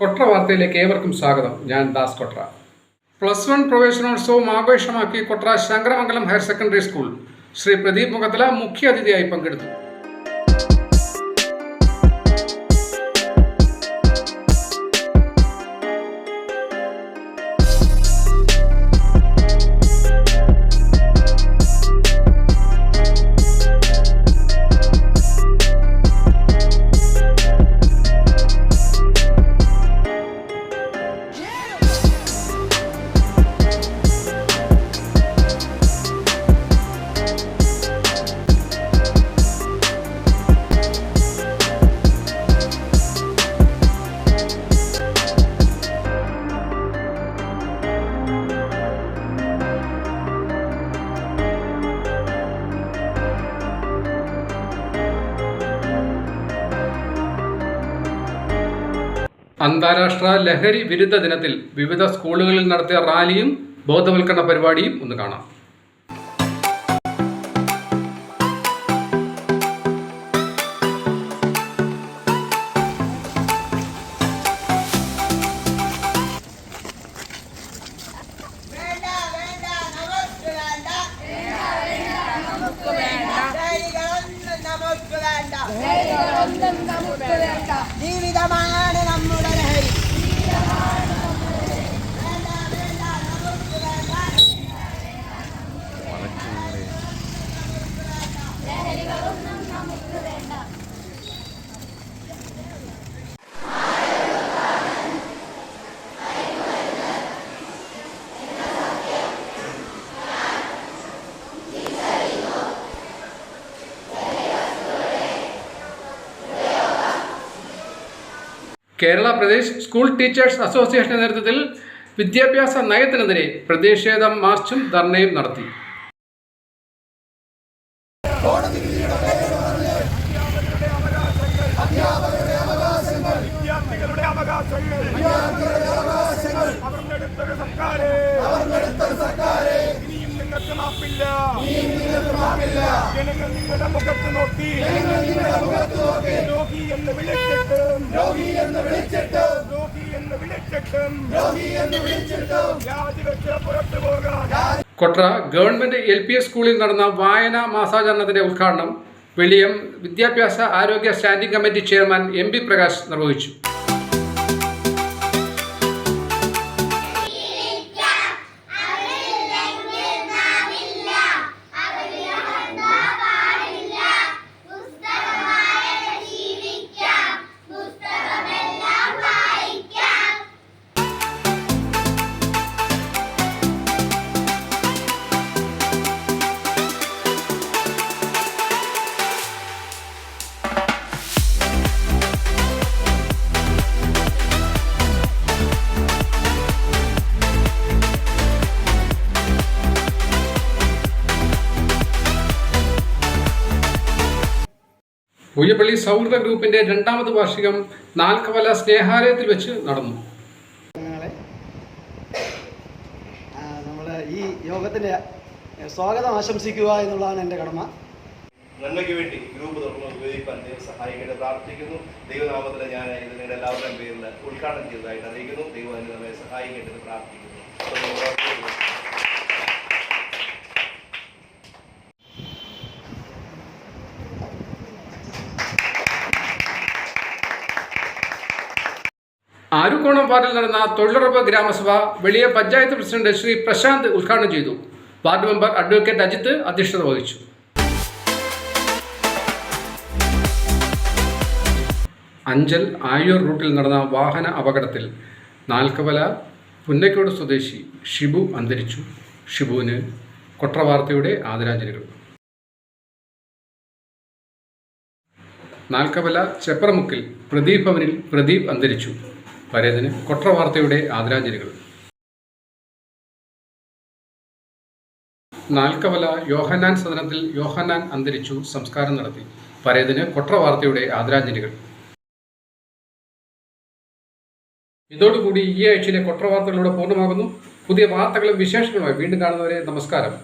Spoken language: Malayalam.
കൊട്ര വാർത്തയിലേക്ക് ഏവർക്കും സ്വാഗതം. ഞാൻ ദാസ് കൊട്ര. പ്ലസ് വൺ പ്രവേശനോത്സവം ആഘോഷമാക്കി Kotra Sankaramangalam higher secondary school. Shri Pradeep Mukhathala മുഖ്യ അതിഥിയായി പങ്കെടുത്തു. അന്താരാഷ്ട്ര ലഹരി വിരുദ്ധ ദിനത്തിൽ വിവിധ സ്കൂളുകളിൽ നടത്തിയ റാലിയും ബോധവൽക്കരണ പരിപാടിയും ഒന്ന് കാണാം. വേണ്ട വേണ്ട നമുക്ക് വേണ്ട നമുക്ക് വേണ്ട ലഹരികളൊന്നും നമുക്ക് വേണ്ട ജീവിതമാണ് നമ്മുടെ ലഹരി വേണ്ട വേണ്ട നമുക്ക് വേണ്ട കേരള പ്രദേശ് സ്കൂൾ ടീച്ചേഴ്സ് അസോസിയേഷന്റെ നേതൃത്വത്തിൽ വിദ്യാഭ്യാസ നയത്തിനെതിരെ പ്രതിഷേധ മാർച്ചും ധർണയും നടത്തി. ജനങ്ങൾ നിങ്ങളുടെ മുഖത്ത് നോക്കി. നോക്കി. എന്ന് വിളിച്ചിട്ടും രോഗി എന്ന് വിളിച്ചിട്ട്. രോഗി എന്ന് വിളിച്ചിട്ടും. രോഗി എന്ന് വിളിച്ചിട്ടും. രാജിവെച്ച് പുറത്തു പോകാൻ. Kotra government L P S സ്കൂളിൽ നടന്ന വായന മാസാചരണത്തിന്റെ ഉദ്ഘാടനം വെളിയം വിദ്യാഭ്യാസ ആരോഗ്യ standing committee chairman M P Prakash നിർവഹിച്ചു. പൂയപ്പള്ളി സൗഹൃദ ഗ്രൂപ്പിന്റെ രണ്ടാമത് വാർഷികം നാൽക്കവല സ്നേഹാലയത്തിൽ വെച്ച് നടന്നു. ഈ യോഗത്തിന്റെ സ്വാഗതം ആശംസിക്കുക എന്നുള്ളതാണ് എന്റെ കടമ. നന്മയ്ക്ക് വേണ്ടി ഗ്രൂപ്പ് തുറന്ന് ഉപയോഗിക്കാൻ ദൈവം സഹായിക്കട്ടെ പ്രാർത്ഥിക്കുന്നു. ദൈവനാമത്തിൽ ഞാൻ നിങ്ങളുടെ എല്ലാവരുടെയും പേരിൽ ഉദ്ഘാടനം ചെയ്തതായിട്ട് അറിയിക്കുന്നു. ദൈവം അതിന് നമ്മെ സഹായിക്കട്ടെ പ്രാർത്ഥിക്കുന്നു. ആരുകോണം വാർഡിൽ നടന്ന തൊഴിലുറപ്പ് ഗ്രാമസഭ വെളിയ പഞ്ചായത്ത് പ്രസിഡന്റ് ശ്രീ പ്രശാന്ത് ഉദ്ഘാടനം ചെയ്തു. വാർഡ് മെമ്പർ അഡ്വക്കേറ്റ് അജിത്ത് അധ്യക്ഷത വഹിച്ചു. അഞ്ചൽ ആയൂർ റൂട്ടിൽ നടന്ന വാഹന അപകടത്തിൽ നാൽക്കവല പുന്നക്കോട് സ്വദേശി ഷിബു അന്തരിച്ചു. ഷിബുവിന് കൊട്ടവാർത്തയുടെ ആദരാഞ്ജലികൾ. നാൽക്കവല ചെപ്രമുക്കിൽ പ്രദീപ് ഭവനിൽ പ്രദീപ് അന്തരിച്ചു. പരേതന് കൊട്രവാർത്തയുടെ ആദരാഞ്ജലികൾ. നാൽക്കവല യോഹന്നാൻ സദനത്തിൽ യോഹന്നാൻ അന്തരിച്ചു സംസ്കാരം നടത്തി. പരേതന് കൊട്രവാർത്തയുടെ ആദരാഞ്ജലികൾ. ഇതോടുകൂടി ഈ ആഴ്ചയിലെ കൊട്ട വാർത്തകളോട് പൂർണമാകുന്നു. പുതിയ വാർത്തകളും വിശേഷങ്ങളുമായി വീണ്ടും കാണുന്നവരെ നമസ്കാരം.